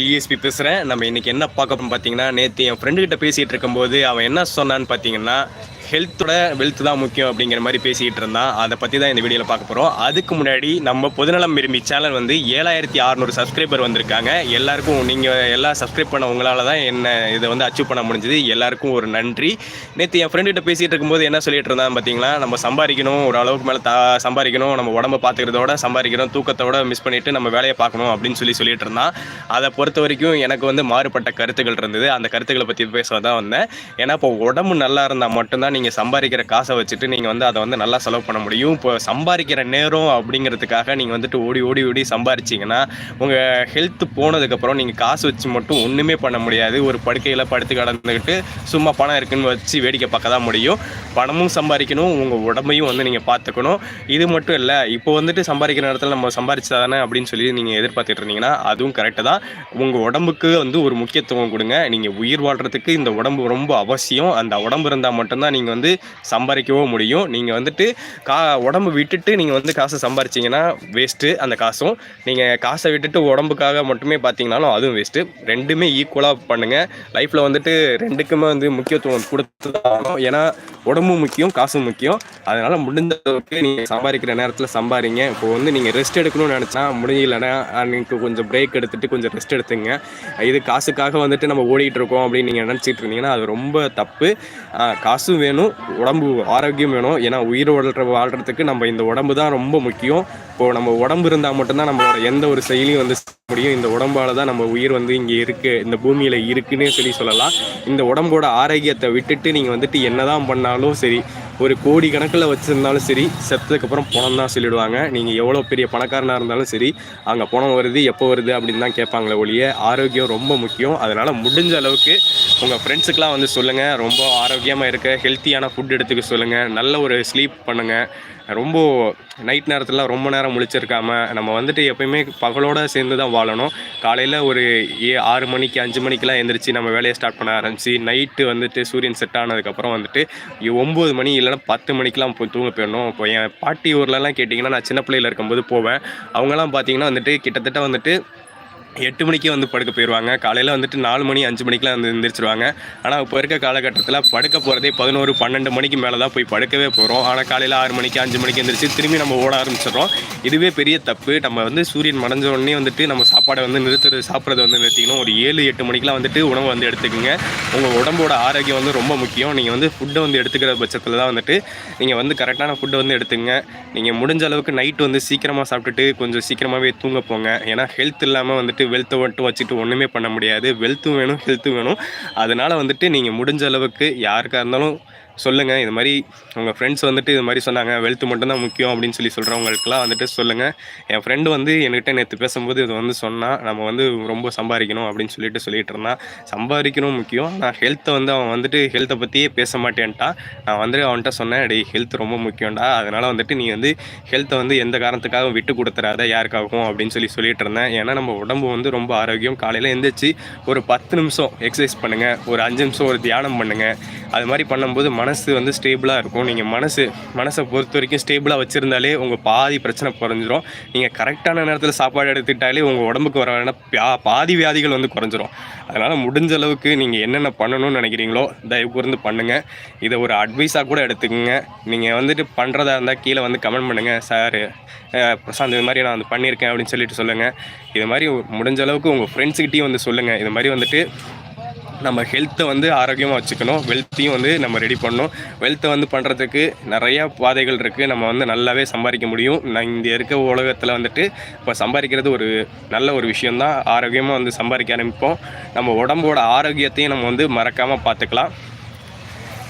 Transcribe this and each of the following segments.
ESP பேசுகிறேன் நம்ம இன்றைக்கி என்ன பார்க்க பார்த்தீங்கன்னா நேற்று என் ஃப்ரெண்டு கிட்ட பேசிகிட்டு இருக்கும்போது அவன் என்ன சொன்னான்னு பார்த்தீங்கன்னா ஹெல்த்தோட வெல்த் தான் முக்கியம் அப்படிங்கிற மாதிரி பேசிகிட்டு இருந்தான் அதை பற்றி தான் இந்த வீடியோவில் பார்க்க போகிறோம் அதுக்கு முன்னாடி நம்ம பொதுநலம் விரும்பி சேனல் வந்து ஏழாயிரத்தி அறநூறு சப்ஸ்கிரைபர் வந்திருக்காங்க. எல்லாருக்கும் நீங்கள் எல்லாம் சப்ஸ்கிரைப் பண்ண உங்களால் தான் என்ன இதை வந்து அச்சீவ் பண்ண முடிஞ்சது. எல்லாருக்கும் ஒரு நன்றி. நேற்று என் ஃப்ரெண்டு கிட்ட பேசிகிட்டு இருக்கும்போது என்ன சொல்லிட்டு இருந்தான் பார்த்தீங்களா நம்ம சம்பாதிக்கணும் ஒரு அளவுக்கு மேலே தா சம்பாதிக்கணும் நம்ம உடம்ப பார்த்துக்கிறதோட சம்பாதிக்கணும் தூக்கத்தோட மிஸ் பண்ணிவிட்டு நம்ம வேலையை பார்க்கணும் அப்படின்னு சொல்லி சொல்லிட்டு இருந்தான். அதை பொறுத்த வரைக்கும் எனக்கு வந்து மாறுபட்ட கருத்துக்கள் இருந்தது. அந்த கருத்துக்களை பற்றி பேச தான் வந்தேன். ஏன்னா இப்போ உடம்பு நல்லா இருந்தால் மட்டும்தான் நீங்கள் சம்பாதிக்கிற காசை வச்சுட்டு நீங்கள் வந்து அதை வந்து நல்லா செலவு பண்ண முடியும். இப்போ சம்பாதிக்கிற நேரம் அப்படிங்கிறதுக்காக நீங்கள் வந்துட்டு ஓடி ஓடி ஓடி சம்பாரிச்சிங்கன்னா உங்கள் ஹெல்த் போனதுக்கப்புறம் நீங்கள் காசு வச்சு மட்டும் ஒன்றுமே பண்ண முடியாது. ஒரு படுக்கையில் படுத்து கடந்துக்கிட்டு சும்மா பணம் இருக்குன்னு வச்சு வேடிக்கை பார்க்க தான் முடியும். பணமும் சம்பாதிக்கணும் உங்கள் உடம்பையும் வந்து நீங்கள் பார்த்துக்கணும். இது மட்டும் இல்லை இப்போ வந்துட்டு சம்பாதிக்கிற நேரத்தில் நம்ம சம்பாரிச்சா தானே அப்படின்னு சொல்லி நீங்கள் எதிர்பார்த்துட்டு இருந்தீங்கன்னா அதுவும் கரெக்டு தான். உங்கள் உடம்புக்கு வந்து ஒரு முக்கியத்துவம் கொடுங்க. நீங்கள் உயிர் வாழ்கிறதுக்கு இந்த உடம்பு ரொம்ப அவசியம். அந்த உடம்பு இருந்தால் மட்டும்தான் நீங்கள் வந்து சம்பாதிக்கவும் முடியும். நீங்கள் வந்துட்டு கா உடம்பு விட்டுட்டு நீங்கள் வந்து காசை சம்பாரிச்சிங்கன்னா வேஸ்ட்டு அந்த காசும். நீங்கள் காசை விட்டுட்டு உடம்புக்காக மட்டுமே பார்த்தீங்கனாலும் அதுவும் வேஸ்ட்டு ரெண்டுமே ஈக்குவலாக பண்ணுங்கள் லைஃப்பில் வந்துட்டு ரெண்டுக்குமே வந்து முக்கியத்துவம் கொடுத்து தான் ஏன்னா உடம்பும் முக்கியம் காசும் முக்கியம். அதனால் முடிஞ்ச அளவுக்கு நீங்கள் சம்பாதிக்கிற நேரத்தில் சம்பாதிங்க. இப்போ வந்து நீங்கள் ரெஸ்ட் எடுக்கணும்னு நினச்சா முடியலன்னா அன்னைக்கு கொஞ்சம் பிரேக் எடுத்துட்டு கொஞ்சம் ரெஸ்ட் எடுத்துங்க. இது காசுக்காக வந்துட்டு நம்ம ஓடிட்டு இருக்கோம் அப்படின்னு நீங்கள் நினச்சிட்டு இருந்தீங்கன்னா அது ரொம்ப தப்பு. காசும் வேணும் உடம்பு ஆரோக்கியம் வேணும். ஏன்னா உயிர் வாழ்கிற வாழ்கிறதுக்கு நம்ம இந்த உடம்பு தான் ரொம்ப முக்கியம். இப்போது நம்ம உடம்பு இருந்தால் மட்டும்தான் நம்மளோட எந்த ஒரு செயலியும் வந்து முடியும் இந்த உடம்பால தான் நம்ம உயிர் வந்து இங்கே இருக்குது இந்த பூமியில் இருக்குன்னு சொல்லி சொல்லலாம். இந்த உடம்போட ஆரோக்கியத்தை விட்டுட்டு நீங்கள் வந்துட்டு என்னதான் பண்ணாலும் சரி ஒரு கோடி கணக்கில் வச்சுருந்தாலும் சரி செத்ததுக்கப்புறம் பணம் தான் சொல்லிடுவாங்க. நீங்கள் எவ்வளோ பெரிய பணக்காரனாக இருந்தாலும் சரி அங்கே பணம் வருது எப்போ வருது அப்படின்னு தான் கேட்பாங்களே ஒழிய ஆரோக்கியம் ரொம்ப முக்கியம். அதனால் முடிஞ்ச அளவுக்கு உங்கள் ஃப்ரெண்ட்ஸுக்கெலாம் வந்து சொல்லுங்கள் ரொம்ப ஆரோக்கியமாக இருக்க ஹெல்த்தியான ஃபுட் எடுத்துக்க சொல்லுங்கள் நல்ல ஒரு ஸ்லீப் பண்ணுங்கள் ரொம்ப நைட் நேரத்தில் ரொம்ப நேரம் முழிச்சிருக்காமல் நம்ம வந்துட்டு எப்பயுமே பகலோடு சேர்ந்து தான் வாழணும். காலையில் ஒரு ஏ ஆறு மணிக்கு அஞ்சு மணிக்கெலாம் எழுந்திரிச்சு நம்ம வேலையை ஸ்டார்ட் பண்ண ஆரம்பிச்சு நைட்டு வந்துட்டு சூரியன் செட் ஆனதுக்கப்புறம் வந்துட்டு ஒம்பது மணி இல்லைன்னா பத்து மணிக்கெலாம் போய் தூங்க போயிடணும். இப்போ என் பாட்டி ஊர்லலாம் கேட்டிங்கன்னா நான் சின்ன பிள்ளையில் இருக்கும்போது போவேன். அவங்கெல்லாம் பார்த்தீங்கன்னா வந்துட்டு கிட்டத்தட்ட வந்துட்டு எட்டு மணிக்கே வந்து படுக்க போயிடுவாங்க காலையில் வந்துட்டு நாலு மணி அஞ்சு மணிக்கெலாம் வந்து எந்திரிச்சிருவாங்க. ஆனால் இப்போ இருக்க காலகட்டத்தில் படுக்க போகிறதே பதினோரு பன்னெண்டு மணிக்கு மேலே தான் போய் படுக்கவே போகிறோம் ஆனால் காலையில் ஆறு மணிக்கு அஞ்சு மணிக்கு எந்திரிச்சு திரும்பி நம்ம ஓட ஆரம்பிச்சிடுறோம். இதுவே பெரிய தப்பு. நம்ம வந்து சூரியன் மறைஞ்ச உடனே வந்துட்டு நம்ம சாப்பாடை வந்து நிறுத்துறது சாப்பிட்றத வந்து நிறுத்திக்கணும். ஒரு ஏழு எட்டு மணிக்கெலாம் வந்துட்டு உணவு வந்து எடுத்துக்கோங்க. உங்கள் உடம்போட ஆரோக்கியம் வந்து ரொம்ப முக்கியம். நீங்கள் வந்து ஃபுட்டை வந்து எடுத்துக்கிற பட்சத்தில் தான் வந்துட்டு நீங்கள் வந்து கரெக்டான ஃபுட்டை வந்து எடுத்துங்க நீங்கள் முடிஞ்ச அளவுக்கு நைட் வந்து சீக்கிரமாக சாப்பிட்டுட்டு கொஞ்சம் சீக்கிரமாகவே தூங்க போங்க. ஏன்னா ஹெல்த் இல்லாமல் வந்துட்டு வெல்த்தை மட்டும் வச்சுட்டு ஒன்றுமே பண்ண முடியாது. வெல்த்தும் வேணும் ஹெல்த்தும் வேணும். அதனால் வந்துட்டு நீங்கள் முடிஞ்ச அளவுக்கு யாருக்காக இருந்தாலும் சொல்லுங்கள் இது மாதிரி உங்கள் ஃப்ரெண்ட்ஸ் வந்துட்டு இது மாதிரி சொன்னாங்க. வெல்த் மட்டும்தான் முக்கியம் அப்படின்னு சொல்லி சொல்கிறவங்களுக்குலாம் வந்துட்டு சொல்லுங்கள் என் ஃப்ரெண்டு வந்து என்கிட்ட நேற்று பேசும்போது இது வந்து சொன்னால் நம்ம வந்து ரொம்ப சம்பாதிக்கணும் அப்படின்னு சொல்லிட்டு சொல்லிட்டு இருந்தான் சம்பாதிக்கணும் முக்கியம். நான் ஹெல்த்தை வந்து அவன் வந்துட்டு ஹெல்த்தை பற்றியே பேச மாட்டேன்ட்டான். நான் வந்து அவன்கிட்ட சொன்னேன் அடி ஹெல்த் ரொம்ப முக்கியம்டா. அதனால் வந்துட்டு நீ வந்து ஹெல்த்தை வந்து எந்த காரணத்துக்காகவும் விட்டு கொடுத்துறாத யாருக்காகவும் அப்படின்னு சொல்லி சொல்லிட்டு இருந்தேன். ஏன்னா நம்ம உடம்பு வந்து ரொம்ப ஆரோக்கியம். காலையில் எந்திரிச்சு ஒரு பத்து நிமிஷம் எக்ஸசைஸ் பண்ணுங்கள் ஒரு அஞ்சு நிமிஷம் ஒரு தியானம் பண்ணுங்கள் அது மாதிரி பண்ணும்போது மனசு வந்து ஸ்டேபிளாக இருக்கும். நீங்கள் மனசு மனசை பொறுத்த வரைக்கும் ஸ்டேபிளாக வச்சுருந்தாலே உங்கள் பாதி பிரச்சனை குறைஞ்சிரும். நீங்கள் கரெக்டான நேரத்தில் சாப்பாடு எடுத்துக்கிட்டாலே உங்கள் உடம்புக்கு வர வேணா பாதி வியாதிகள் வந்து குறைஞ்சிரும். அதனால் முடிஞ்ச அளவுக்கு நீங்கள் என்னென்ன பண்ணணும்னு நினைக்கிறீங்களோ தயவு கூர்ந்து பண்ணுங்கள் இதை ஒரு அட்வைஸாக கூட எடுத்துக்கோங்க. நீங்கள் வந்துட்டு பண்ணுறதா இருந்தால் கீழே வந்து கமெண்ட் பண்ணுங்கள் சார் பிரசாந்த் இது மாதிரி நான் வந்து பண்ணியிருக்கேன் அப்படின்னு சொல்லிட்டு சொல்லுங்கள் இது மாதிரி முடிஞ்ச அளவுக்கு உங்கள் ஃப்ரெண்ட்ஸுக்கிட்டையும் வந்து சொல்லுங்கள் இது மாதிரி வந்துட்டு நம்ம ஹெல்த்தை வந்து ஆரோக்கியமாக வச்சுக்கணும். வெல்த்தையும் வந்து நம்ம ரெடி பண்ணணும். வெல்த்தை வந்து பண்ணுறதுக்கு நிறையா பாதைகள் இருக்குது நம்ம வந்து நல்லாவே சம்பாதிக்க முடியும். நான் இந்த இருக்க உலகத்தில் வந்துட்டு இப்போ சம்பாதிக்கிறது ஒரு நல்ல ஒரு விஷயந்தான் ஆரோக்கியமாக வந்து சம்பாதிக்க ஆரம்பிப்போம். நம்ம உடம்போட ஆரோக்கியத்தையும் நம்ம வந்து மறக்காமல் பார்த்துக்கலாம்.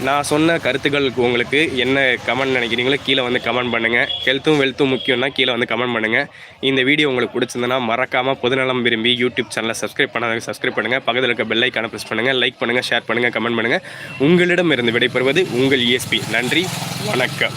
நான் சொன்ன கருத்துக்களுக்கு உங்களுக்கு என்ன கமெண்ட் நினைக்கிறீங்களோ கீழே வந்து கமெண்ட் பண்ணுங்கள் ஹெல்த்தும் வெல்த்தும் முக்கியம்னா கீழே வந்து கமெண்ட் பண்ணுங்கள் இந்த வீடியோ உங்களுக்கு பிடிச்சிருந்தனா மறக்காமல் பொதுநலம் விரும்பி யூடியூப் சேனலை சப்ஸ்கிரைப் பண்ணாதவங்க சப்ஸ்கிரைப் பண்ணுங்கள் பக்கத்தில் இருக்க பெல் ஐக்கான ப்ரெஸ் பண்ணுங்கள் லைக் பண்ணுங்கள் ஷேர் பண்ணுங்கள் கமெண்ட் பண்ணுங்கள் உங்களிடம் இருந்து விடைபெறுவது உங்கள் இஎஸ்பி நன்றி வணக்கம்.